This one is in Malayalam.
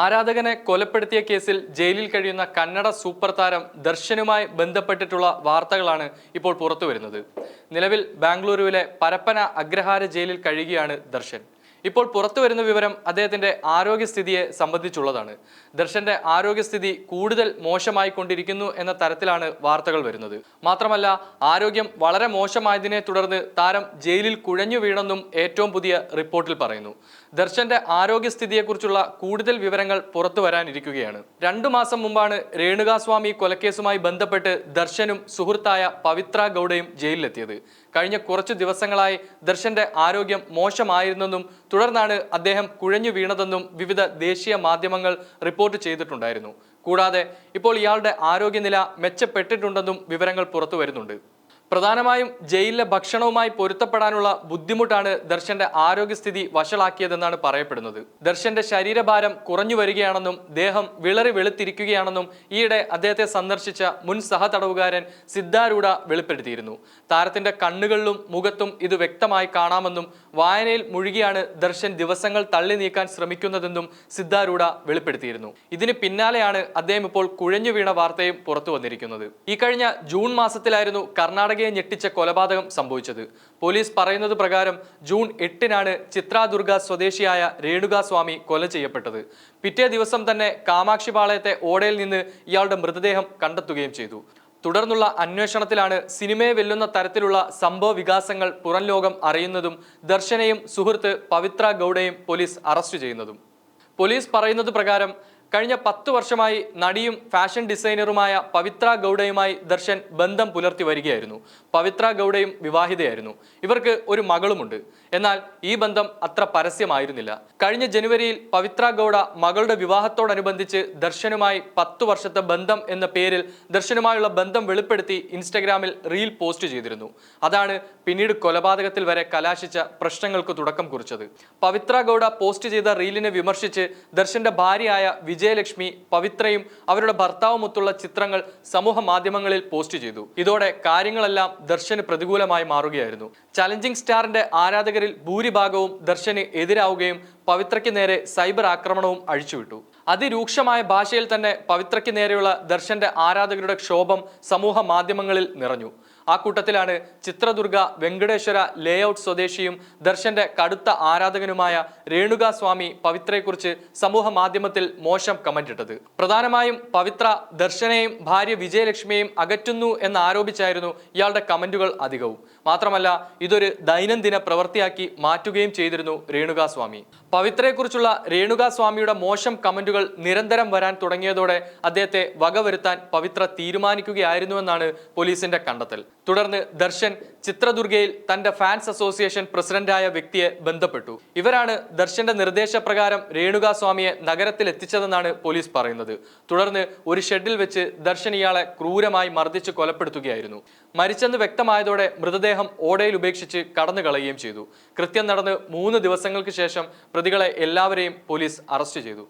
ആരാധകനെ കൊലപ്പെടുത്തിയ കേസിൽ ജയിലിൽ കഴിയുന്ന കന്നഡ സൂപ്പർ താരം ദർശനുമായി ബന്ധപ്പെട്ടിട്ടുള്ള വാർത്തകളാണ് ഇപ്പോൾ പുറത്തുവരുന്നത്. നിലവിൽ ബാംഗ്ലൂരുവിലെ പരപ്പന അഗ്രഹാര ജയിലിൽ കഴിയുകയാണ് ദർശൻ. ഇപ്പോൾ പുറത്തു വരുന്ന വിവരം അദ്ദേഹത്തിന്റെ ആരോഗ്യസ്ഥിതിയെ സംബന്ധിച്ചുള്ളതാണ്. ദർശന്റെ ആരോഗ്യസ്ഥിതി കൂടുതൽ മോശമായി കൊണ്ടിരിക്കുന്നു എന്ന തരത്തിലാണ് വാർത്തകൾ വരുന്നത്. മാത്രമല്ല ആരോഗ്യം വളരെ മോശമായതിനെ തുടർന്ന് താരം ജയിലിൽ കുഴഞ്ഞു വീണെന്നും ഏറ്റവും പുതിയ റിപ്പോർട്ടിൽ പറയുന്നു. ദർശന്റെ ആരോഗ്യസ്ഥിതിയെക്കുറിച്ചുള്ള കൂടുതൽ വിവരങ്ങൾ പുറത്തു വരാനിരിക്കുകയാണ്. രണ്ടു മാസം മുമ്പാണ് രേണുകാസ്വാമി കൊലക്കേസുമായി ബന്ധപ്പെട്ട് ദർശനും സുഹൃത്തായ പവിത്ര ഗൗഡയും ജയിലിലെത്തിയത്. കഴിഞ്ഞ കുറച്ചു ദിവസങ്ങളായി ദർശന്റെ ആരോഗ്യം മോശമായിരുന്നെന്നും തുടർന്നാണ് അദ്ദേഹം കുഴഞ്ഞു വീണതെന്നും വിവിധ ദേശീയ മാധ്യമങ്ങൾ റിപ്പോർട്ട് ചെയ്തിട്ടുണ്ടായിരുന്നു. കൂടാതെ ഇപ്പോൾ ഇയാളുടെ ആരോഗ്യനില മെച്ചപ്പെട്ടിട്ടുണ്ടെന്നും വിവരങ്ങൾ പുറത്തു വരുന്നുണ്ട് പ്രധാനമായും ജയിലിലെ ഭക്ഷണവുമായി പൊരുത്തപ്പെടാനുള്ള ബുദ്ധിമുട്ടാണ് ദർശന്റെ ആരോഗ്യസ്ഥിതി വഷളാക്കിയതെന്നാണ് പറയപ്പെടുന്നത്. ദർശന്റെ ശരീരഭാരം കുറഞ്ഞു വരികയാണെന്നും ദേഹം വിളറി വെളുത്തിരിക്കുകയാണെന്നും ഈയിടെ അദ്ദേഹത്തെ സന്ദർശിച്ച മുൻ സഹതടവുകാരൻ സിദ്ധാരൂഢ വെളിപ്പെടുത്തിയിരുന്നു. താരത്തിന്റെ കണ്ണുകളിലും മുഖത്തും ഇത് വ്യക്തമായി കാണാമെന്നും വായനയിൽ മുഴുകിയാണ് ദർശൻ ദിവസങ്ങൾ തള്ളി നീക്കാൻ ശ്രമിക്കുന്നതെന്നും സിദ്ധാരൂഢ വെളിപ്പെടുത്തിയിരുന്നു. ഇതിന് പിന്നാലെയാണ് അദ്ദേഹം ഇപ്പോൾ കുഴഞ്ഞു വീണ വാർത്തയും പുറത്തു വന്നിരിക്കുന്നത്. ഈ കഴിഞ്ഞ ജൂൺ മാസത്തിലായിരുന്നു കർണാടകയെ ഞെട്ടിച്ച കൊലപാതകം സംഭവിച്ചത്. പോലീസ് പറയുന്നത് പ്രകാരം ജൂൺ എട്ടിനാണ് ചിത്രാദുർഗ സ്വദേശിയായ രേണുക സ്വാമി കൊല ചെയ്യപ്പെട്ടത്. പിറ്റേ ദിവസം തന്നെ കാമാക്ഷി കാമാക്ഷിപാളയത്തെ ഓടയിൽ നിന്ന് ഇയാളുടെ മൃതദേഹം കണ്ടെത്തുകയും ചെയ്തു. തുടർന്നുള്ള അന്വേഷണത്തിലാണ് സിനിമയെ വെല്ലുന്ന തരത്തിലുള്ള സംഭവ വികാസങ്ങൾ പുറം ലോകം അറിയുന്നതും ദർശനയും സുഹൃത്ത് പവിത്ര ഗൗഡയും പോലീസ് അറസ്റ്റ് ചെയ്യുന്നതും. പോലീസ് പറയുന്നത് പ്രകാരം കഴിഞ്ഞ പത്ത് വർഷമായി നടിയും ഫാഷൻ ഡിസൈനറുമായ പവിത്ര ഗൗഡയുമായി ദർശൻ ബന്ധം പുലർത്തി വരികയായിരുന്നു. പവിത്ര ഗൗഡയും വിവാഹിതയായിരുന്നു. ഇവർക്ക് ഒരു മകളുമുണ്ട്. എന്നാൽ ഈ ബന്ധം അത്ര പരസ്യമായിരുന്നില്ല. കഴിഞ്ഞ ജനുവരിയിൽ പവിത്ര ഗൗഡ മകളുടെ വിവാഹത്തോടനുബന്ധിച്ച് ദർശനുമായി പത്ത് വർഷത്തെ ബന്ധം എന്ന പേരിൽ ദർശനുമായുള്ള ബന്ധം വെളിപ്പെടുത്തി ഇൻസ്റ്റഗ്രാമിൽ റീൽ പോസ്റ്റ് ചെയ്തിരുന്നു. അതാണ് പിന്നീട് കൊലപാതകത്തിൽ വരെ കലാശിച്ച പ്രശ്നങ്ങൾക്ക് തുടക്കം കുറിച്ചത്. പവിത്ര ഗൗഡ പോസ്റ്റ് ചെയ്ത റീലിനെ വിമർശിച്ച് ദർശന്റെ ഭാര്യയായ വിജയലക്ഷ്മി പവിത്രയും അവരുടെ ഭർത്താവുമൊത്തുള്ള ചിത്രങ്ങൾ സമൂഹ മാധ്യമങ്ങളിൽ പോസ്റ്റ് ചെയ്തു. ഇതോടെ കാര്യങ്ങളെല്ലാം ദർശന് പ്രതികൂലമായി മാറുകയായിരുന്നു. ചലഞ്ചിങ് സ്റ്റാറിന്റെ ആരാധകരിൽ ഭൂരിഭാഗവും ദർശന് എതിരാവുകയും പവിത്രയ്ക്ക് നേരെ സൈബർ ആക്രമണവും അഴിച്ചുവിട്ടു. അതിരൂക്ഷമായ ഭാഷയിൽ തന്നെ പവിത്രയ്ക്ക് നേരെയുള്ള ദർശന്റെ ആരാധകരുടെ ക്ഷോഭം സമൂഹ മാധ്യമങ്ങളിൽ നിറഞ്ഞു. ആ കൂട്ടത്തിലാണ് ചിത്രദുർഗ വെങ്കടേശ്വര ലേഔട്ട് സ്വദേശിയും ദർശന്റെ കടുത്ത ആരാധകനുമായ രേണുക സ്വാമി പവിത്രയെക്കുറിച്ച് സമൂഹ മാധ്യമത്തിൽ മോശം കമന്റ് ഇട്ടത്. പ്രധാനമായും പവിത്ര ദർശനെയും ഭാര്യ വിജയലക്ഷ്മിയെയും അകറ്റുന്നു എന്ന് ആരോപിച്ചായിരുന്നു ഇയാളുടെ കമന്റുകൾ അധികവും. മാത്രമല്ല ഇതൊരു ദൈനംദിന പ്രവൃത്തിയാക്കി മാറ്റുകയും ചെയ്തിരുന്നു രേണുക സ്വാമി പവിത്രയെക്കുറിച്ചുള്ള രേണുക സ്വാമിയുടെ മോശം കമന്റുകൾ നിരന്തരം വരാൻ തുടങ്ങിയതോടെ അദ്ദേഹത്തെ വകവരുത്താൻ പവിത്ര തീരുമാനിക്കുകയായിരുന്നുവെന്നാണ് പോലീസിന്റെ കണ്ടെത്തൽ. തുടർന്ന് ദർശൻ ചിത്രദുർഗയിൽ തന്റെ ഫാൻസ് അസോസിയേഷൻ പ്രസിഡന്റായ വ്യക്തിയെ ബന്ധപ്പെട്ടു. ഇവരാണ് ദർശന്റെ നിർദ്ദേശപ്രകാരം രേണുക സ്വാമിയെ നഗരത്തിൽ എത്തിച്ചതെന്നാണ് പോലീസ് പറയുന്നത്. തുടർന്ന് ഒരു ഷെഡിൽ വെച്ച് ദർശൻ ഇയാളെ ക്രൂരമായി മർദ്ദിച്ച് കൊലപ്പെടുത്തുകയായിരുന്നു. മരിച്ചെന്ന് വ്യക്തമായതോടെ മൃതദേഹം ഓടയിൽ ഉപേക്ഷിച്ച് കടന്നു കളയുകയും ചെയ്തു. കൃത്യം നടന്ന് മൂന്ന് ദിവസങ്ങൾക്ക് ശേഷം പ്രതികളെ എല്ലാവരെയും പോലീസ് അറസ്റ്റ് ചെയ്തു.